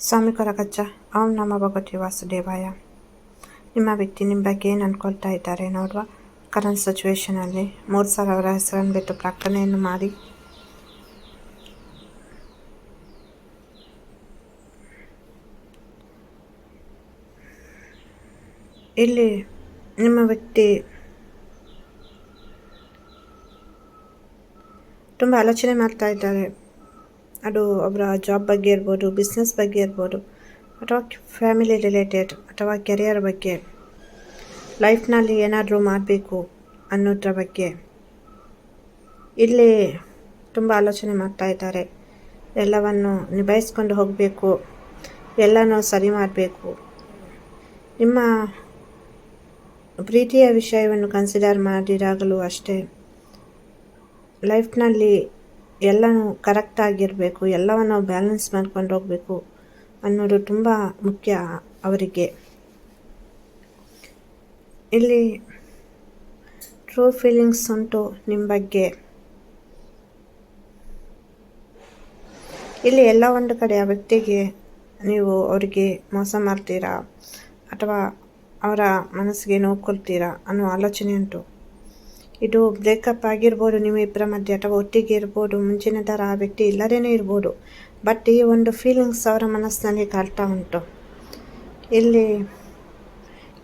ಸ್ವಾಮಿ ಕೊರಗಜ್ಜ ಓಂ ನಮ್ಮ ಭಗವತಿ ವಾಸುದೇವಾಯ ನಿಮ್ಮ ವ್ಯಕ್ತಿ ನಿಮ್ಮ ಬಗ್ಗೆ ಏನು ಅಂದ್ಕೊಳ್ತಾ ಇದ್ದಾರೆ ನೋಡುವ ಕರೆಂಟ್ ಸಿಚುವೇಶನಲ್ಲಿ ಮೂರು ಸಾವಿರ ಹೆಸರನ್ನು ಬಿಟ್ಟು ಪ್ರಕಟಣೆಯನ್ನು ಮಾಡಿ ಇಲ್ಲಿ ನಿಮ್ಮ ವ್ಯಕ್ತಿ ತುಂಬ ಆಲೋಚನೆ ಮಾಡ್ತಾ ಇದ್ದಾರೆ ಅದು ಅವರ ಜಾಬ್ ಬಗ್ಗೆ ಇರ್ಬೋದು ಬಿಸ್ನೆಸ್ ಬಗ್ಗೆ ಇರ್ಬೋದು, ಅಥವಾ ಫ್ಯಾಮಿಲಿ ರಿಲೇಟೆಡ್ ಅಥವಾ ಕೆರಿಯರ್ ಬಗ್ಗೆ ಲೈಫ್ನಲ್ಲಿ ಏನಾದರೂ ಮಾಡಬೇಕು ಅನ್ನೋದ್ರ ಬಗ್ಗೆ ಇಲ್ಲಿ ತುಂಬ ಆಲೋಚನೆ ಮಾಡ್ತಾ ಇದ್ದಾರೆ. ಎಲ್ಲವನ್ನು ನಿಭಾಯಿಸ್ಕೊಂಡು ಹೋಗಬೇಕು, ಎಲ್ಲನೂ ಸರಿ ಮಾಡಬೇಕು. ನಿಮ್ಮ ಪ್ರೀತಿಯ ವಿಷಯವನ್ನು ಕನ್ಸಿಡರ್ ಮಾಡಿದಾಗಲೂ ಅಷ್ಟೇ ಲೈಫ್ನಲ್ಲಿ ಎಲ್ಲನೂ ಕರೆಕ್ಟಾಗಿರಬೇಕು ಎಲ್ಲವನ್ನು ಬ್ಯಾಲೆನ್ಸ್ ಮಾಡ್ಕೊಂಡು ಹೋಗಬೇಕು ಅನ್ನೋದು ತುಂಬ ಮುಖ್ಯ ಅವರಿಗೆ. ಇಲ್ಲಿ ಟ್ರೂ ಫೀಲಿಂಗ್ಸ್ ಉಂಟು ನಿಮ್ಮ ಬಗ್ಗೆ. ಇಲ್ಲಿ ಎಲ್ಲ ಒಂದು ಕಡೆ ಆ ವ್ಯಕ್ತಿಗೆ ನೀವು ಅವರಿಗೆ ಮೋಸ ಮಾಡ್ತೀರಾ ಅಥವಾ ಅವರ ಮನಸ್ಸಿಗೆ ನೋವು ಕೊಡ್ತೀರಾ ಅನ್ನೋ ಆಲೋಚನೆ ಉಂಟು. ಇದು ಬ್ರೇಕಪ್ ಆಗಿರ್ಬೋದು, ನಿಮ್ಮ ಇಬ್ಬರ ಮಧ್ಯೆ ಅಥವಾ ಒಟ್ಟಿಗೆ ಇರ್ಬೋದು ಮುಂಚಿನ ಥರ ಆ ವ್ಯಕ್ತಿ ಇಲ್ಲದೇನೆ ಇರ್ಬೋದು. ಬಟ್ ಈ ಒಂದು ಫೀಲಿಂಗ್ಸ್ ಅವರ ಮನಸ್ಸಿನಲ್ಲಿ ಕಾಡ್ತಾ ಉಂಟು. ಇಲ್ಲಿ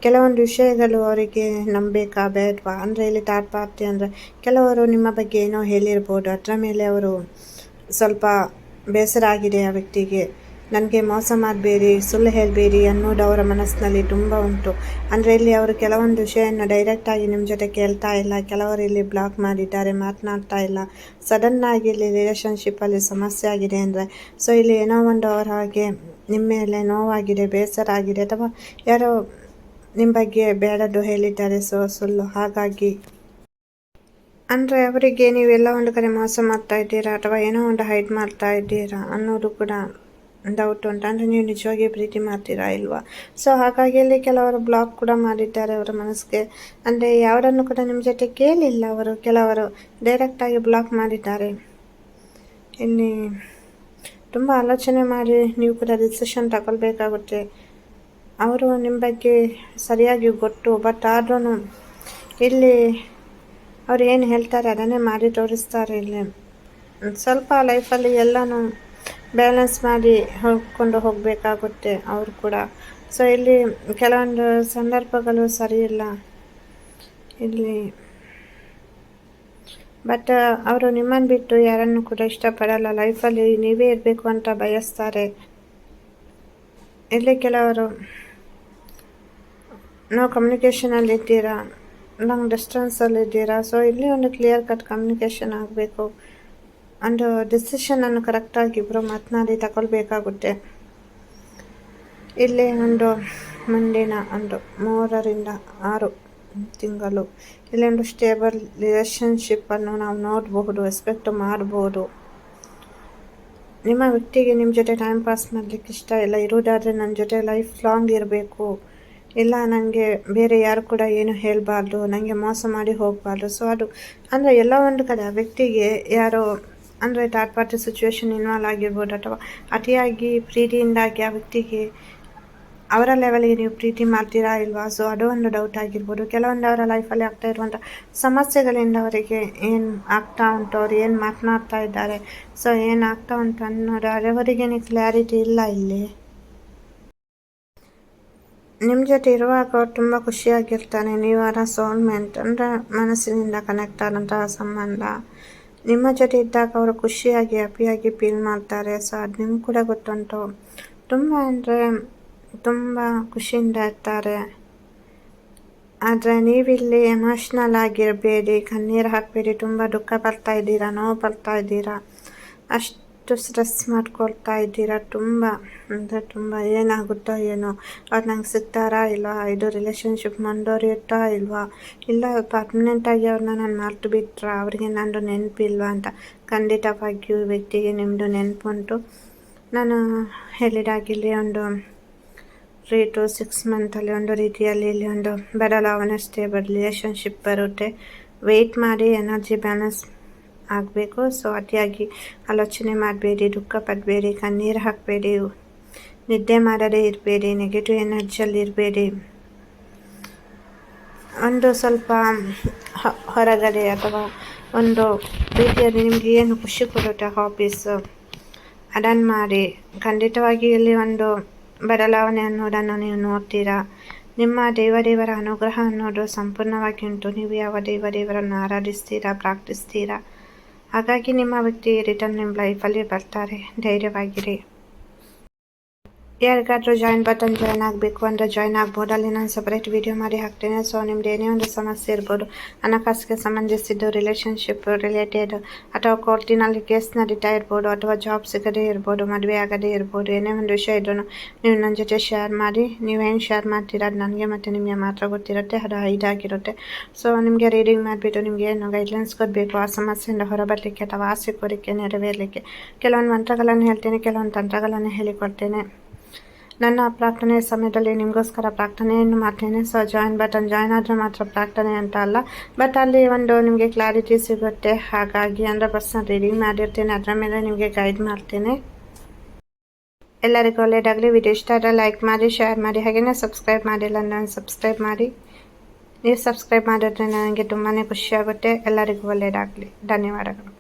ಕೆಲವೊಂದು ವಿಷಯಗಳು ಅವರಿಗೆ ನಂಬೇಕಾ, ಬೇಡವಾ? ಅಂದರೆ ಇಲ್ಲಿ ಥರ್ಡ್ ಪಾರ್ಟಿ ಅಂದರೆ ಕೆಲವರು ನಿಮ್ಮ ಬಗ್ಗೆ ಏನೋ ಹೇಳಿರ್ಬೋದು, ಅದರ ಮೇಲೆ ಅವರು ಸ್ವಲ್ಪ ಬೇಸರ ಆಗಿದೆ ಆ ವ್ಯಕ್ತಿಗೆ. ನನಗೆ ಮೋಸ ಮಾಡಬೇಡಿ, ಸುಳ್ಳು ಹೇಳಬೇಡಿ ಅನ್ನೋದು ಅವರ ಮನಸ್ಸಿನಲ್ಲಿ ತುಂಬ ಉಂಟು. ಅಂದರೆ ಇಲ್ಲಿ ಅವರು ಕೆಲವೊಂದು ವಿಷಯವನ್ನು ಡೈರೆಕ್ಟಾಗಿ ನಿಮ್ಮ ಜೊತೆ ಕೇಳ್ತಾ ಇಲ್ಲ, ಕೆಲವರು ಇಲ್ಲಿ ಬ್ಲಾಕ್ ಮಾಡಿದ್ದಾರೆ, ಮಾತನಾಡ್ತಾ ಇಲ್ಲ. ಸಡನ್ನಾಗಿ ಇಲ್ಲಿ ರಿಲೇಷನ್ಶಿಪ್ಪಲ್ಲಿ ಸಮಸ್ಯೆ ಆಗಿದೆ ಅಂದರೆ ಸೊ ಇಲ್ಲಿ ಏನೋ ಒಂದು ಅವರ ಹಾಗೆ ನಿಮ್ಮ ಮೇಲೆ ನೋವಾಗಿದೆ, ಬೇಸರ ಆಗಿದೆ ಅಥವಾ ಯಾರೋ ನಿಮ್ಮ ಬಗ್ಗೆ ಬೇಡದ್ದು ಹೇಳಿದ್ದಾರೆ ಸೊ ಸುಳ್ಳು ಹಾಗಾಗಿ. ಅಂದರೆ ಅವರಿಗೆ ನೀವೆಲ್ಲ ಒಂದು ಕಡೆ ಮೋಸ ಮಾಡ್ತಾ ಇದ್ದೀರಾ ಅಥವಾ ಏನೋ ಒಂದು ಹೈಡ್ ಮಾಡ್ತಾ ಇದ್ದೀರಾ ಅನ್ನೋದು ಕೂಡ ಡೌಟ್ ಉಂಟು. ಅಂದರೆ ನೀವು ನಿಜವಾಗಿ ಪ್ರೀತಿ ಮಾಡ್ತೀರಾ ಇಲ್ವಾ? ಸೊ ಹಾಗಾಗಿ ಇಲ್ಲಿ ಕೆಲವರು ಬ್ಲಾಕ್ ಕೂಡ ಮಾಡಿದ್ದಾರೆ ಅವರ ಮನಸ್ಸಿಗೆ. ಅಂದರೆ ಯಾರನ್ನು ಕೂಡ ನಿಮ್ಮ ಜೊತೆ ಕೇಳಿಲ್ಲ ಅವರು. ಕೆಲವರು ಡೈರೆಕ್ಟಾಗಿ ಬ್ಲಾಕ್ ಮಾಡಿದ್ದಾರೆ. ಇಲ್ಲಿ ತುಂಬ ಆಲೋಚನೆ ಮಾಡಿ ನೀವು ಕೂಡ ಡಿಸಿಷನ್ ತಗೊಳ್ಬೇಕಾಗುತ್ತೆ. ಅವರು ನಿಮ್ಮ ಬಗ್ಗೆ ಸರಿಯಾಗಿ ಗೊತ್ತು ಬಟ್ ಆದ್ರೂ ಇಲ್ಲಿ ಅವ್ರು ಏನು ಹೇಳ್ತಾರೆ ಅದನ್ನೇ ಮಾಡಿ ತೋರಿಸ್ತಾರೆ ಇಲ್ಲಿ. ಸ್ವಲ್ಪ ಲೈಫಲ್ಲಿ ಎಲ್ಲನೂ ಬ್ಯಾಲೆನ್ಸ್ ಮಾಡಿ ಹೋಗ್ಕೊಂಡು ಹೋಗಬೇಕಾಗುತ್ತೆ ಅವರು ಕೂಡ. ಸೊ ಇಲ್ಲಿ ಕೆಲವೊಂದು ಸಂದರ್ಭಗಳು ಸರಿಯಿಲ್ಲ ಇಲ್ಲಿ. ಬಟ್ ಅವರು ನಿಮ್ಮನ್ನು ಬಿಟ್ಟು ಯಾರನ್ನು ಕೂಡ ಇಷ್ಟಪಡಲ್ಲ. ಲೈಫಲ್ಲಿ ನೀವೇ ಇರಬೇಕು ಅಂತ ಬಯಸ್ತಾರೆ. ಇಲ್ಲಿ ಕೆಲವರು ನಾವು ಕಮ್ಯುನಿಕೇಷನಲ್ಲಿ ಇದ್ದೀರಾ? ಲಾಂಗ್ ಡಿಸ್ಟೆನ್ಸಲ್ಲಿದ್ದೀರಾ ಸೊ ಇಲ್ಲಿ ಒಂದು ಕ್ಲಿಯರ್ ಕಟ್ ಕಮ್ಯುನಿಕೇಷನ್ ಆಗಬೇಕು. ಒಂದು ಡಿಸಿಷನನ್ನು ಕರೆಕ್ಟಾಗಿ ಇಬ್ಬರು ಮಾತನಾಡಿ ತಗೊಳ್ಬೇಕಾಗುತ್ತೆ. ಇಲ್ಲಿ ಒಂದು ಮುಂದಿನ ಒಂದು ಮೂರರಿಂದ ಆರು ತಿಂಗಳು. ಇಲ್ಲಿ ಒಂದು ಸ್ಟೇಬಲ್ ರಿಲೇಷನ್ಶಿಪ್ಪನ್ನು ನಾವು ನೋಡಬಹುದು ಎಕ್ಸ್ಪೆಕ್ಟ್ ಮಾಡ್ಬೋದು. ನಿಮ್ಮ ವ್ಯಕ್ತಿಗೆ ನಿಮ್ಮ ಜೊತೆ ಟೈಮ್ ಪಾಸ್ ಮಾಡಲಿಕ್ಕೆ ಇಷ್ಟ ಇಲ್ಲ ಇರೋದಾದರೆ ನನ್ನ ಜೊತೆ ಲೈಫ್ ಲಾಂಗ್ ಇರಬೇಕು. ಇಲ್ಲ ನನಗೆ ಬೇರೆ ಯಾರು ಕೂಡ ಏನು ಹೇಳಬಾರ್ದು ನನಗೆ ಮೋಸ ಮಾಡಿ ಹೋಗಬಾರ್ದು. ಸೊ ಅದು ಅಂದರೆ ಎಲ್ಲ ಒಂದು ಕಡೆ ವ್ಯಕ್ತಿಗೆ ಯಾರೋ ಅಂದರೆ ಥರ್ಡ್ ಪಾರ್ಟಿ ಸಿಚುವೇಶನ್ ಇನ್ವಾಲ್ವ್ ಆಗಿರ್ಬೋದು ಅಥವಾ ಅತಿಯಾಗಿ ಪ್ರೀತಿಯಿಂದಾಗಿ ಆ ವ್ಯಕ್ತಿಗೆ ಅವರ ಲೆವೆಲ್ಗೆ ನೀವು ಪ್ರೀತಿ ಮಾಡ್ತೀರಾ ಇಲ್ವಾ? ಸೊ ಅದು ಒಂದು ಡೌಟ್ ಆಗಿರ್ಬೋದು. ಕೆಲವೊಂದು ಅವರ ಲೈಫಲ್ಲಿ ಆಗ್ತಾ ಇರುವಂಥ ಸಮಸ್ಯೆಗಳಿಂದ ಅವರಿಗೆ ಏನು ಆಗ್ತಾ ಉಂಟು, ಅವ್ರು ಏನು ಮಾತನಾಡ್ತಾ ಇದ್ದಾರೆ? ಸೊ ಏನು ಆಗ್ತಾ ಉಂಟು ಅನ್ನೋದು ಅವರಿಗೇನೆ ಕ್ಲಾರಿಟಿ ಇಲ್ಲ ಇಲ್ಲಿ. ನಿಮ್ಮ ಜೊತೆ ಇರುವಾಗ ಅವ್ರು ತುಂಬ ಖುಷಿಯಾಗಿರ್ತಾನೆ ನೀವು ಅವರ ಸೋಲ್ಮೆಂಟ್ ಅಂದರೆ ಮನಸ್ಸಿನಿಂದ ಕನೆಕ್ಟ್ ಆದಂತಹ ಸಂಬಂಧ. ನಿಮ್ಮ ಜೊತೆ ಇದ್ದಾಗ ಅವರು ಖುಷಿಯಾಗಿ, ಹ್ಯಾಪಿಯಾಗಿ ಫೀಲ್ ಮಾಡ್ತಾರೆ. ಸೊ ಅದು ನಿಮ್ಗೆ ಕೂಡ ಗೊತ್ತುಂಟು. ತುಂಬ ಅಂದರೆ ತುಂಬ ಖುಷಿಯಿಂದ ಇರ್ತಾರೆ. ಆದರೆ ನೀವಿಲ್ಲಿ ಎಮೋಷ್ನಲ್ ಆಗಿರಬೇಡಿ. ಕಣ್ಣೀರು ಹಾಕಬೇಡಿ. ತುಂಬ ದುಃಖ ಬರ್ತಾ ಇದ್ದೀರಾ? ನೋವು ಬರ್ತಾ ಇದ್ದೀರಾ? ಅಷ್ಟು ಎಷ್ಟು ಸ್ಟ್ರೆಸ್ ಮಾಡ್ಕೊಳ್ತಾ ಇದ್ದೀರಾ? ತುಂಬ, ಅಂದರೆ ತುಂಬ ಏನಾಗುತ್ತೋ ಏನೋ. ಅವ್ರು ನಂಗೆ ಸಿಗ್ತಾರಾ ಇಲ್ವಾ? ಇದು ರಿಲೇಷನ್ಶಿಪ್ ಮುಂದುವರಿಯುತ್ತಾ ಇಲ್ವಾ? ಇಲ್ಲ ಪರ್ಮನೆಂಟಾಗಿ ಅವ್ರನ್ನ ನಾನು ಮರ್ತು ಬಿಟ್ರಾ ಅವರಿಗೆ ನಂದು ನೆನಪಿಲ್ವಾ ಅಂತ. ಖಂಡಿತವಾಗಿಯೂ ವ್ಯಕ್ತಿಗೆ ನಿಮ್ಮದು ನೆನಪುಂಟು ನಾನು ಹೇಳಿದಾಗಿಲ್ಲಿ ಒಂದು ತ್ರೀ ಟು ಸಿಕ್ಸ್ ಮಂತಲ್ಲಿ ಒಂದು ರೀತಿಯಲ್ಲಿ ಇಲ್ಲಿ ಒಂದು ಬದಲಾವಣೆ ಸ್ಟೇಬಲ್ ರಿಲೇಷನ್ಶಿಪ್ ಬರುತ್ತೆ. ವೆಯ್ಟ್ ಮಾಡಿ ಎನರ್ಜಿ ಬ್ಯಾಲೆನ್ಸ್ ಆಗಬೇಕು. ಸೊ ಅತಿಯಾಗಿ ಆಲೋಚನೆ ಮಾಡಬೇಡಿ, ದುಃಖ ಪಡಬೇಡಿ, ಕಣ್ಣೀರು ಹಾಕಬೇಡಿ, ನಿದ್ದೆ ಮಾಡದೇ ಇರಬೇಡಿ ನೆಗೆಟಿವ್ ಎನರ್ಜಿಯಲ್ಲಿ ಇರಬೇಡಿ. ಒಂದು ಸ್ವಲ್ಪ ಹೊರಗಡೆ ಅಥವಾ ಒಂದು ರೀತಿಯಲ್ಲಿ ನಿಮಗೆ ಏನು ಖುಷಿ ಕೊಡುತ್ತೆ ಹಾಬೀಸ್ ಅದನ್ನು ಮಾಡಿ. ಖಂಡಿತವಾಗಿ ಇಲ್ಲಿ ಒಂದು ಬದಲಾವಣೆ ಅನ್ನೋದನ್ನು ನೀವು ನೋಡ್ತೀರಾ? ನಿಮ್ಮ ದೇವದೇವರ ಅನುಗ್ರಹ ಅನ್ನೋದು ಸಂಪೂರ್ಣವಾಗಿ ಉಂಟು. ನೀವು ಯಾವ ದೇವದೇವರನ್ನು ಆರಾಧಿಸ್ತೀರಾ, ಪ್ರಾರ್ಥಿಸ್ತೀರಾ? ಹಾಗಾಗಿ ನಿಮ್ಮ ವ್ಯಕ್ತಿ ರಿಟರ್ನ್ ನಿಮ್ಮ ಲೈಫಲ್ಲಿ ಬರ್ತಾರೆ ಧೈರ್ಯವಾಗಿರಿ. ಯಾರಿಗಾದ್ರೂ ಜಾಯಿನ್ ಬಟನ್ ಜಾಯ್ನ್ ಆಗಬೇಕು ಅಂದರೆ ಜಾಯ್ನ್ ಆಗ್ಬೋದು. ಅಲ್ಲಿ ನಾನು ಸಪ್ರೇಟ್ ವಿಡಿಯೋ ಮಾಡಿ ಹಾಕ್ತೇನೆ. ಸೊ ನಿಮ್ದು ಏನೇ ಒಂದು ಸಮಸ್ಯೆ ಇರ್ಬೋದು, ಹಣಕಾಸಿಗೆ ಸಂಬಂಧಿಸಿದ್ದು ರಿಲೇಷನ್ಶಿಪ್ ರಿಲೇಟೆಡ್ ಅಥವಾ ಕೋರ್ಟಿನಲ್ಲಿ ಕೇಸ್ ನಡೀತಾ ಇರ್ಬೋದು ಅಥವಾ ಜಾಬ್ ಸಿಗದೇ ಇರ್ಬೋದು, ಮದುವೆ ಆಗದೇ ಇರ್ಬೋದು, ಏನೇ ಒಂದು ವಿಷಯ ಇದ್ರೂ ನೀವು ನನ್ನ ಜೊತೆ ಶೇರ್ ಮಾಡಿ. ನೀವೇನು ಶೇರ್ ಮಾಡ್ತೀರಾ ಅದು ನನಗೆ ಮತ್ತು ನಿಮಗೆ ಮಾತ್ರ ಗೊತ್ತಿರುತ್ತೆ, ಅದು ಇದಾಗಿರುತ್ತೆ. ಸೊ ನಿಮಗೆ ರೀಡಿಂಗ್ ಮಾಡಿಬಿಟ್ಟು ನಿಮಗೆ ಏನು ಗೈಡ್ಲೈನ್ಸ್ ಕೊಡಬೇಕು, ಆ ಸಮಸ್ಯೆಯಿಂದ ಹೊರಬರಲಿಕ್ಕೆ ಅಥವಾ ಆಸೆ ಕೋರಿಕೆ ನೆರವೇರಲಿಕ್ಕೆ? ಕೆಲವೊಂದು ಮಂತ್ರಗಳನ್ನು ಹೇಳ್ತೇನೆ, ಕೆಲವೊಂದು ತಂತ್ರಗಳನ್ನು ಹೇಳಿಕೊಡ್ತೇನೆ. ನನ್ನ ಪ್ರಾರ್ಥನೆ ಸಮಯದಲ್ಲಿ ನಿಮಗೋಸ್ಕರ ಪ್ರಾರ್ಥನೆಯನ್ನು ಮಾಡ್ತೇನೆ. ಸೊ ಜಾಯಿನ್ ಬಟನ್ ಜಾಯ್ನ್ ಆದರೆ ಮಾತ್ರ ಪ್ರಾರ್ಥನೆ ಅಂತ ಅಲ್ಲ. ಬಟ್ ಅಲ್ಲಿ ಒಂದು ನಿಮಗೆ ಕ್ಲಾರಿಟಿ ಸಿಗುತ್ತೆ. ಹಾಗಾಗಿ ಅಂದರೆ ಪರ್ಸನ್ ರೀಡಿಂಗ್ ಮಾಡಿರ್ತೇನೆ. ಅದರ ಮೇಲೆ ನಿಮಗೆ ಗೈಡ್ ಮಾಡ್ತೇನೆ. ಎಲ್ಲರಿಗೂ ಒಳ್ಳೆಯದಾಗಲಿ ವಿಡಿಯೋ ಇಷ್ಟ ಆದರೆ ಲೈಕ್ ಮಾಡಿ ಶೇರ್ ಮಾಡಿ. ಹಾಗೆಯೇ ಸಬ್ಸ್ಕ್ರೈಬ್ ಮಾಡಿಲ್ಲ ನಾನು ಸಬ್ಸ್ಕ್ರೈಬ್ ಮಾಡಿ. ನೀವು ಸಬ್ಸ್ಕ್ರೈಬ್ ಮಾಡಿದ್ರೆ ನನಗೆ ತುಂಬಾ ಖುಷಿಯಾಗುತ್ತೆ ಎಲ್ಲರಿಗೂ ಒಳ್ಳೆಯದಾಗಲಿ ಧನ್ಯವಾದಗಳು.